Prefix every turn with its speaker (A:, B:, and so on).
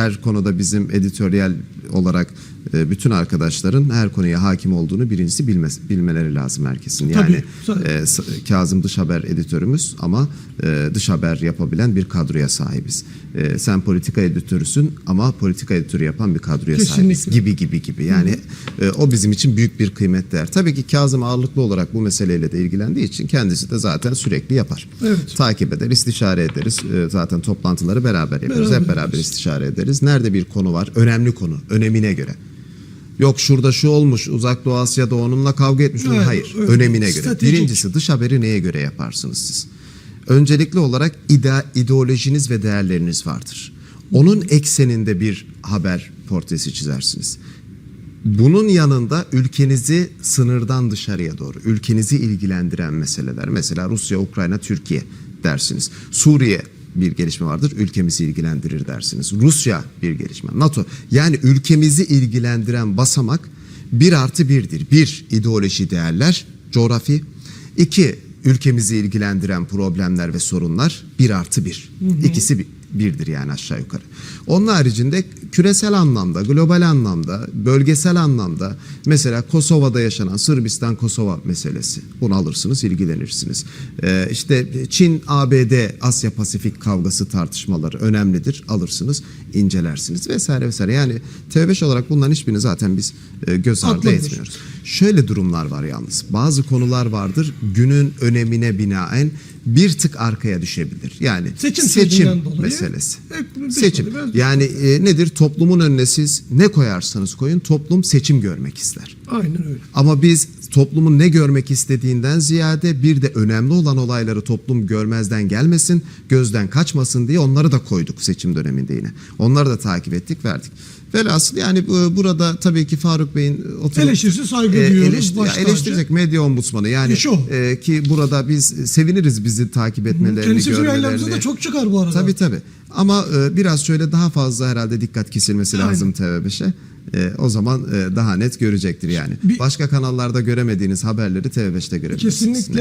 A: her konuda bizim editoryal olarak e, bütün arkadaşların her konuya hakim olduğunu birincisi bilmez, bilmeleri lazım herkesin. Yani
B: Tabii,
A: e, Kazım Dış Haber editörümüz ama e, dış haber yapabilen bir kadroya sahibiz. E, sen politika editörüsün ama politika editörü yapan bir kadroya sahibiz
B: Kesinlikle.
A: gibi gibi gibi. Yani e, o bizim için büyük bir kıymet değer. Tabii ki Kazım ağırlıklı olarak bu meseleyle de ilgilendiği için kendisi de zaten sürekli yapar.
B: Evet.
A: Takip eder, istişare ederiz. E, zaten toplantıları beraber yapıyoruz.
B: Beraber
A: Hep beraber
B: yaparız.
A: istişare ederiz. Nerede bir konu var, önemli konu, önemine göre. Yok şurada şu olmuş, uzak Doğu Asya'da onunla kavga etmiş.
B: Evet,
A: Hayır,
B: öyle.
A: önemine göre.
B: Stratejik.
A: Birincisi dış haberi neye göre yaparsınız siz? Öncelikli olarak ide, ideolojiniz ve değerleriniz vardır. Onun ekseninde bir haber portresi çizersiniz. Bunun yanında ülkenizi sınırdan dışarıya doğru, ülkenizi ilgilendiren meseleler. Mesela Rusya, Ukrayna, Türkiye dersiniz. Suriye bir gelişme vardır, ülkemizi ilgilendirir dersiniz. Rusya bir gelişme, NATO. Yani ülkemizi ilgilendiren basamak bir artı birdir. Bir, ideoloji değerler, coğrafi. İki, ülkemizi ilgilendiren problemler ve sorunlar bir artı bir. İkisi bir birdir yani aşağı yukarı. Onun haricinde küresel anlamda, global anlamda, bölgesel anlamda mesela Kosova'da yaşanan Sırbistan-Kosova meselesi. Bunu alırsınız, ilgilenirsiniz. Ee, işte Çin, ABD, Asya Pasifik kavgası tartışmaları önemlidir. Alırsınız, incelersiniz vesaire vesaire. Yani TV5 olarak bunların hiçbirini zaten biz e, göz ardı
B: Atlamıyoruz.
A: etmiyoruz. Şöyle durumlar var yalnız. Bazı konular vardır günün önemine binaen bir tık arkaya düşebilir. Yani
B: Seçim
A: seçim
B: dolayı
A: meselesi. Seçim.
B: biraz-
A: Yani e, nedir? Toplumun önüne siz ne koyarsanız koyun toplum seçim görmek ister.
B: Aynen öyle.
A: Ama biz toplumun ne görmek istediğinden ziyade bir de önemli olan olayları toplum görmezden gelmesin, gözden kaçmasın diye onları da koyduk seçim döneminde yine. Onları da takip ettik, verdik. Velhasıl yani bu- burada tabii ki Faruk Bey'in oturup
B: Eleştirisi saygı
A: e,
B: duyuyoruz,
A: eleştir- eleştirecek medya ombudsmanı yani e, ki burada biz seviniriz bizi takip etmelerini,
B: Kendisi
A: görmelerini.
B: yayınlarımızda da çok çıkar bu arada.
A: Tabii tabii. Ama e, biraz şöyle daha fazla herhalde dikkat kesilmesi
B: Aynen.
A: lazım TV5'e. E, o zaman e, daha net görecektir yani.
B: Bir-
A: Başka kanallarda göremediğiniz haberleri TV5'te görebilirsiniz.
B: Kesinlikle